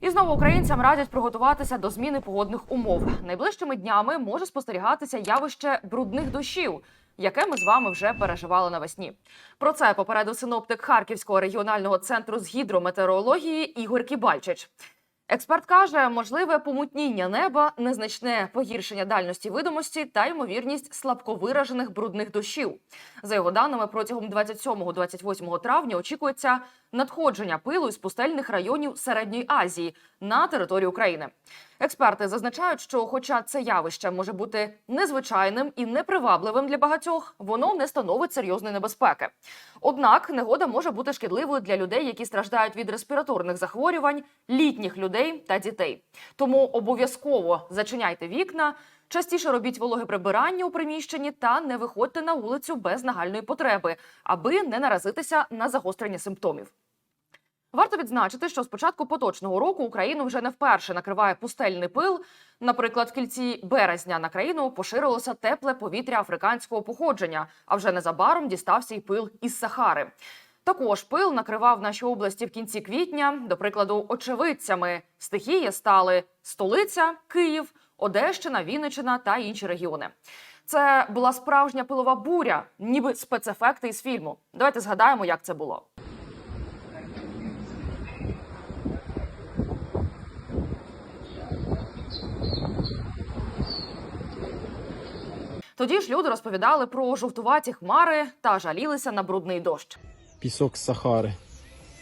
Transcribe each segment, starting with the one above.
І знову українцям радять приготуватися до зміни погодних умов. Найближчими днями може спостерігатися явище брудних дощів, яке ми з вами вже переживали навесні. Про це попередив синоптик Харківського регіонального центру з гідрометеорології Ігор Кібальчич. Експерт каже, можливе помутніння неба, незначне погіршення дальності видимості та ймовірність слабковиражених брудних дощів. За його даними, протягом 27-28 травня очікується надходження пилу із пустельних районів середньої Азії на територію України. Експерти зазначають, що, хоча це явище може бути незвичайним і непривабливим для багатьох, воно не становить серйозної небезпеки. Однак негода може бути шкідливою для людей, які страждають від респіраторних захворювань, літніх людей та дітей. Тому обов'язково зачиняйте вікна. Частіше робіть вологе прибирання у приміщенні та не виходьте на вулицю без нагальної потреби, аби не наразитися на загострення симптомів. Варто відзначити, що з початку поточного року Україну вже не вперше накриває пустельний пил. Наприклад, в кільці березня на країну поширилося тепле повітря африканського походження, а вже незабаром дістався й пил із Сахари. Також пил накривав наші області в кінці квітня. До прикладу, очевидцями стихії стали столиця, Київ, Одещина, Вінниччина та інші регіони. Це була справжня пилова буря, ніби спецефекти із фільму. Давайте згадаємо, як це було. Тоді ж люди розповідали про жовтуваті хмари та жалілися на брудний дощ. Пісок Сахари.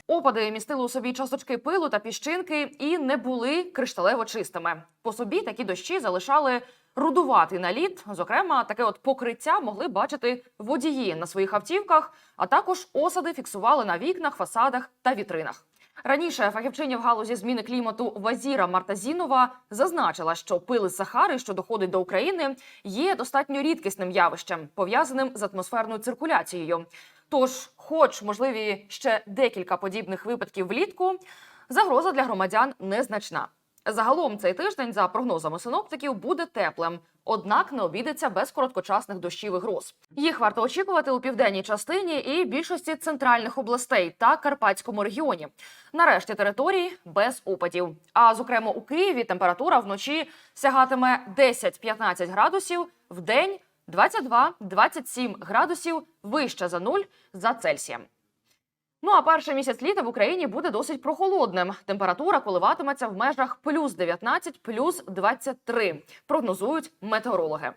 Опади містили у собі часточки пилу та піщинки і не були кришталево чистими. По собі такі дощі залишали рудуватий наліт. Зокрема, таке от покриття могли бачити водії на своїх автівках, а також осади фіксували на вікнах, фасадах та вітринах. Раніше фахівчиня в галузі зміни клімату Вазіра Мартазінова зазначила, що пили Сахари, що доходить до України, є достатньо рідкісним явищем, пов'язаним з атмосферною циркуляцією. Тож, хоч можливі ще декілька подібних випадків влітку, загроза для громадян незначна. Загалом цей тиждень, за прогнозами синоптиків, буде теплим, однак не обійдеться без короткочасних дощів і гроз. Їх варто очікувати у південній частині і більшості центральних областей та Карпатському регіоні. Нарешті території без опадів. А зокрема у Києві температура вночі сягатиме 10-15 градусів, в день 22-27 градусів вище за нуль за Цельсієм. Ну а перший місяць літа в Україні буде досить прохолодним. Температура коливатиметься в межах плюс 19, плюс 23, прогнозують метеорологи.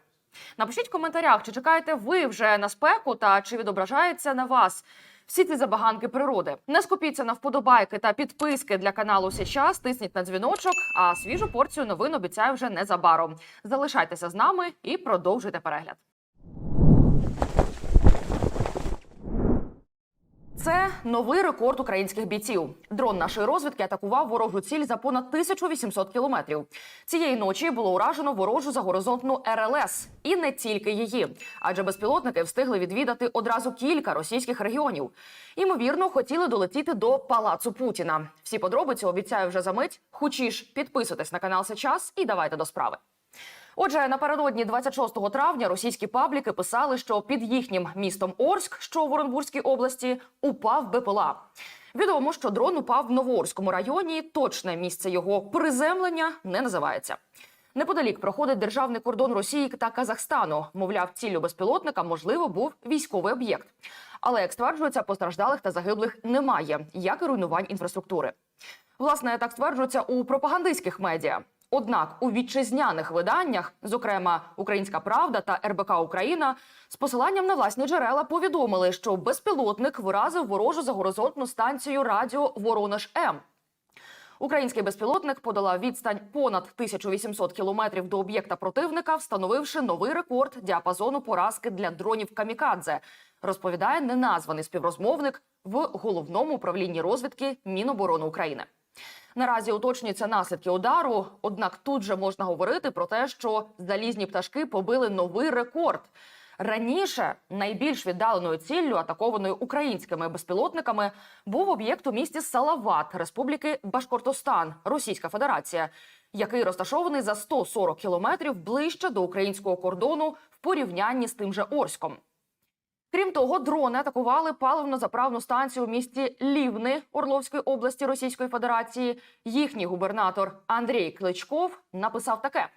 Напишіть в коментарях, чи чекаєте ви вже на спеку та чи відображається на вас всі ці забаганки природи. Не скупіться на вподобайки та підписки для каналу Січас, тисніть на дзвіночок, а свіжу порцію новин обіцяю вже незабаром. Залишайтеся з нами і продовжуйте перегляд. Це новий рекорд українських бійців. Дрон нашої розвідки атакував ворожу ціль за понад 1800 кілометрів. Цієї ночі було уражено ворожу загоризонтну РЛС, і не тільки її, адже безпілотники встигли відвідати одразу кілька російських регіонів. Ймовірно, хотіли долетіти до палацу Путіна. Всі подробиці обіцяю вже за мить. Хочеш підписуйтесь на канал Сейчас і давайте до справи. Отже, напередодні 26 травня російські пабліки писали, що під їхнім містом Орськ, що в Оренбурзькій області, упав БПЛА. Відомо, що дрон упав в Новорському районі. Точне місце його приземлення не називається. Неподалік проходить державний кордон Росії та Казахстану. Мовляв, ціллю безпілотника можливо був військовий об'єкт. Але як стверджується, постраждалих та загиблих немає, як і руйнувань інфраструктури. Власне, так стверджується у пропагандистських медіа. Однак у вітчизняних виданнях, зокрема Українська Правда та РБК Україна, з посиланням на власні джерела повідомили, що безпілотник вразив ворожу загоризонтну станцію радіо Воронеж М. Український безпілотник подолав відстань понад 1800 кілометрів до об'єкта противника, встановивши новий рекорд діапазону поразки для дронів Камікадзе. Розповідає неназваний співрозмовник в головному управлінні розвідки Міноборони України. Наразі уточнюються наслідки удару. Однак тут же можна говорити про те, що залізні пташки побили новий рекорд. Раніше найбільш віддаленою ціллю, атакованою українськими безпілотниками, був об'єкт у місті Салават Республіки Башкортостан, Російська Федерація, який розташований за 140 кілометрів ближче до українського кордону в порівнянні з тим же Орськом. Крім того, дрони атакували паливно-заправну станцію у місті Лівни Орловської області Російської Федерації. Їхній губернатор Андрій Кличков написав таке.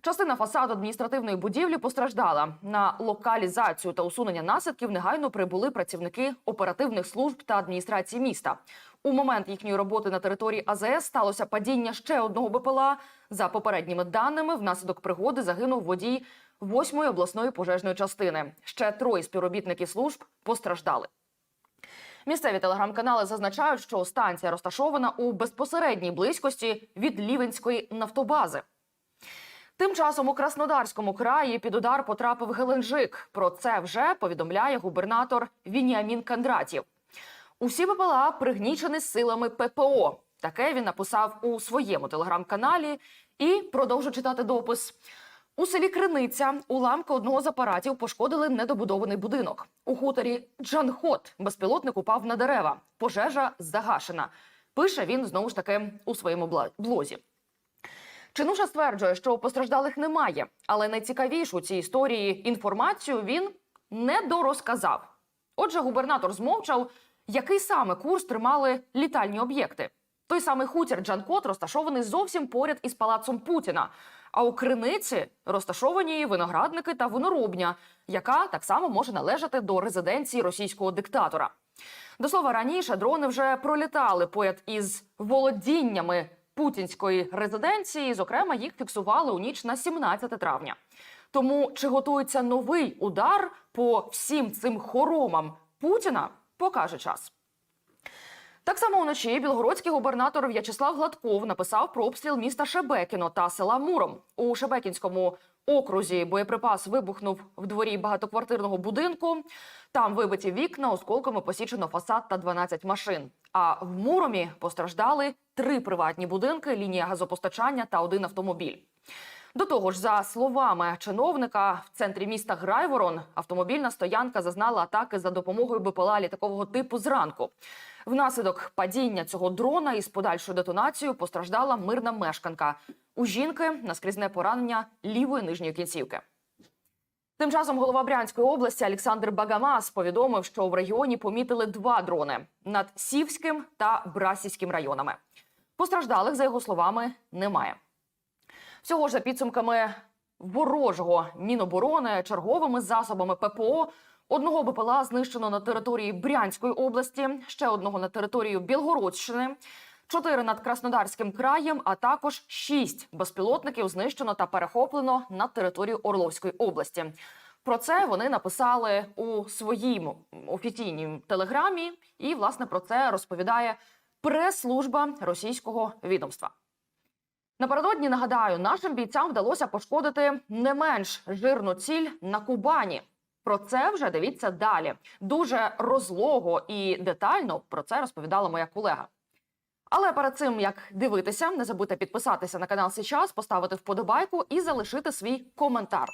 Частина фасаду адміністративної будівлі постраждала. На локалізацію та усунення наслідків негайно прибули працівники оперативних служб та адміністрації міста. У момент їхньої роботи на території АЗС сталося падіння ще одного БПЛА. За попередніми даними, внаслідок пригоди загинув водій 8-ї обласної пожежної частини. Ще троє співробітників служб постраждали. Місцеві телеграм-канали зазначають, що станція розташована у безпосередній близькості від Лівенської нафтобази. Тим часом у Краснодарському краї під удар потрапив Геленджик. Про це вже повідомляє губернатор Вініамін Кандратів. Усі БПЛА пригнічені силами ППО. Таке він написав у своєму телеграм-каналі і продовжу читати допис. У селі Криниця уламки одного з апаратів пошкодили недобудований будинок. У хуторі Джанхот безпілотник упав на дерева. Пожежа загашена. Пише він знову ж таки у своєму блозі. Чинуша стверджує, що постраждалих немає, але найцікавішу цій історії інформацію він не дорозказав. Отже, губернатор змовчав, який саме курс тримали літальні об'єкти. Той самий хутір Джанкот розташований зовсім поряд із палацом Путіна. А у криниці розташовані виноградники та виноробня, яка так само може належати до резиденції російського диктатора. До слова, раніше дрони вже пролітали поряд із володіннями путінської резиденції. Зокрема, їх фіксували у ніч на 17 травня. Тому чи готується новий удар по всім цим хоромам Путіна, покаже час. Так само вночі білгородський губернатор В'ячеслав Гладков написав про обстріл міста Шебекіно та села Муром. У Шебекінському окрузі боєприпас вибухнув в дворі багатоквартирного будинку. Там вибиті вікна, осколками посічено фасад та 12 машин. А в Муромі постраждали три приватні будинки, лінія газопостачання та один автомобіль. До того ж, за словами чиновника, в центрі міста Грайворон автомобільна стоянка зазнала атаки за допомогою БПЛА літакового типу зранку. Внаслідок падіння цього дрона із подальшою детонацією постраждала мирна мешканка. У жінки наскрізне поранення лівої нижньої кінцівки. Тим часом голова Брянської області Олександр Багамас повідомив, що в регіоні помітили два дрони над Сівським та Брасівським районами. Постраждалих, за його словами, немає. Всього ж за підсумками ворожого міноборони черговими засобами ППО одного БПЛА знищено на території Брянської області, ще одного на територію Білгородщини, чотири над Краснодарським краєм, а також шість безпілотників знищено та перехоплено на територію Орловської області. Про це вони написали у своїм офіційній телеграмі, і власне про це розповідає прес-служба російського відомства. Напередодні нагадаю, нашим бійцям вдалося пошкодити не менш жирну ціль на Кубані. Про це вже дивіться далі. Дуже розлого і детально про це розповідала моя колега. Але перед цим як дивитися, не забудьте підписатися на канал Сейчас, поставити вподобайку і залишити свій коментар.